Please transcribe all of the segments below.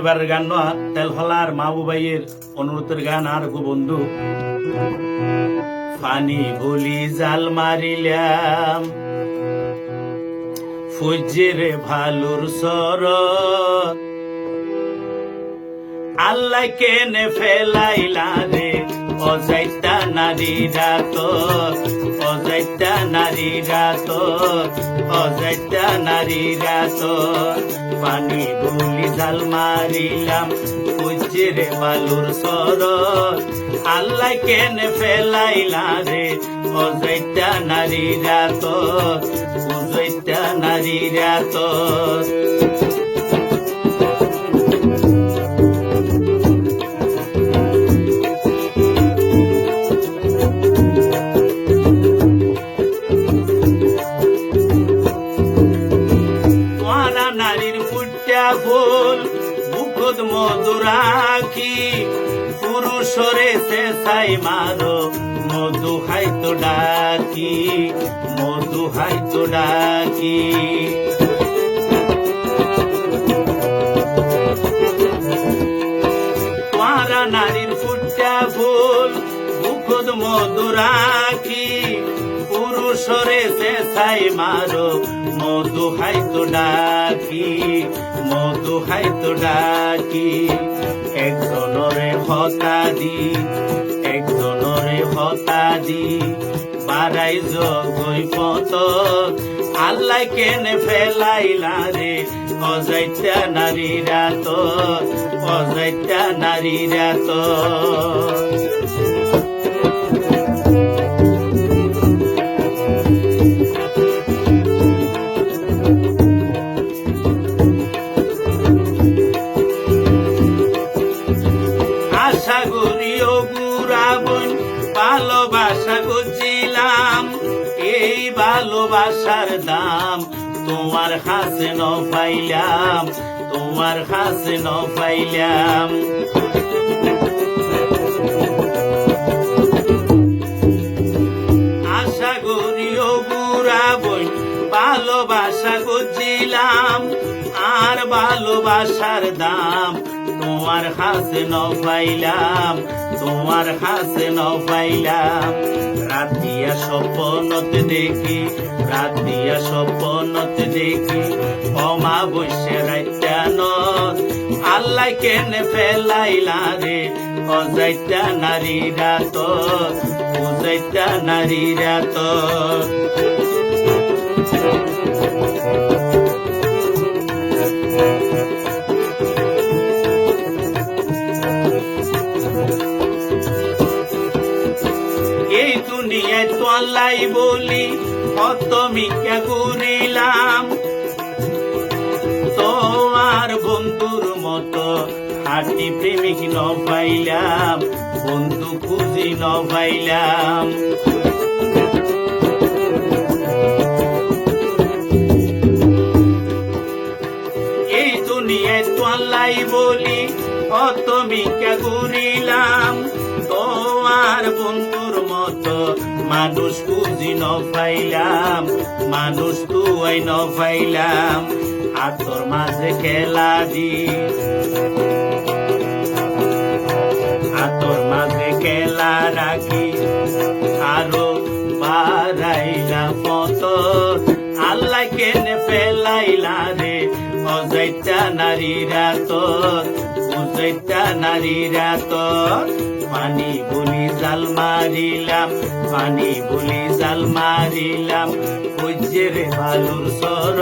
এবার গান নয় তেল ফলার মাহবু ভাইয়ের অনুরোধের গান, আর গো বন্ধু। ফানি বলি জাল মারিলাম, ফুজরে ভালুর সর আল্লাহ কেনে ফেলাইলা রে অজাইতা নারীরা তো অজাইতা নারীরা তো অজাইতা নারীরা তো পানি গুলি জাল মারিলাম উজ্জিরে বালুর সর আল্লাহ কেনে ফেলাইলা রে? অজাইতা নারীরা তো উজাইতা নারীরা তো ফুল বুকত মধুরাখি পুরুষরে সে সাই মারো, মধু হাইতো ডাকি, মধু হাইতো ডাকি। মারা নারীর ফুটা ফুল বুকত মধুরাখি পুরুষরে সে সাই মারো, মধু হাইতো ডাকি, মধু হাইতো ডাকি। একজনরে হতা দি, একজনরে হতা দি বারাই জগই পত আল্লাহ কেনে ফেলাইলা রে অজাইতা নারীরা তো অজাইতা নারীরা তো। করছিলাম এই ভালোবাসার দাম তোমার হাসে ন পাইলাম, তোমার হাসে ন পাইলাম। আশা করি ও গুড়াবন ভালোবাসা করছিলাম আর ভালোবাসার দাম তোমার হাসে ন পাইলাম তোমার হাসে ন পাইলাম। রাত দেখি, রাত দিয়া দেখি অমা বসে রাইতান আল্লাহ কেনে ফেলাইলা রে অজাইতা নারীরা তো বুঝাইতা নারীরা তো এই দুনিয়ায় তো আল্লাহ বলি, কত মিকা ঘুরিলাম তোমার বন্ধুর মতো হাঁটি প্রেমিক ন পাইলাম বন্ধু খুঁজি ন পাইলাম এই দুনিয়ায় তো আল্লাহ বলি, কত মিকা ঘুরিলাম তোমার বন্ধুর মতো, মানুষ খুঁজি ন পাইলাম মানুষ তুই ন পাইলাম আর তোর মাঝে খেলা দি। আর তোর মাঝে খেলা রাখি, আরও বাড়াইলা পত আল্লাহ কেনে ফেলাইলা রে অজাইতা নারীরা তো বুঝাইতা নারীরা তো পানি বলি জাল মারিলাম পানি বলি জাল মারিলাম। বুঝে ভালুর সর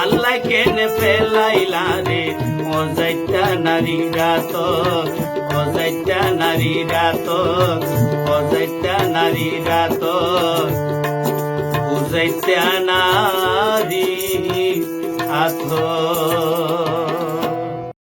আল্লাহ কেনে ফেলাইলা রে? অজাইতা নারীরা তো অজাইতা নারীরা তো অজাইতা নারীরা তো বুঝাইতা নারী আথ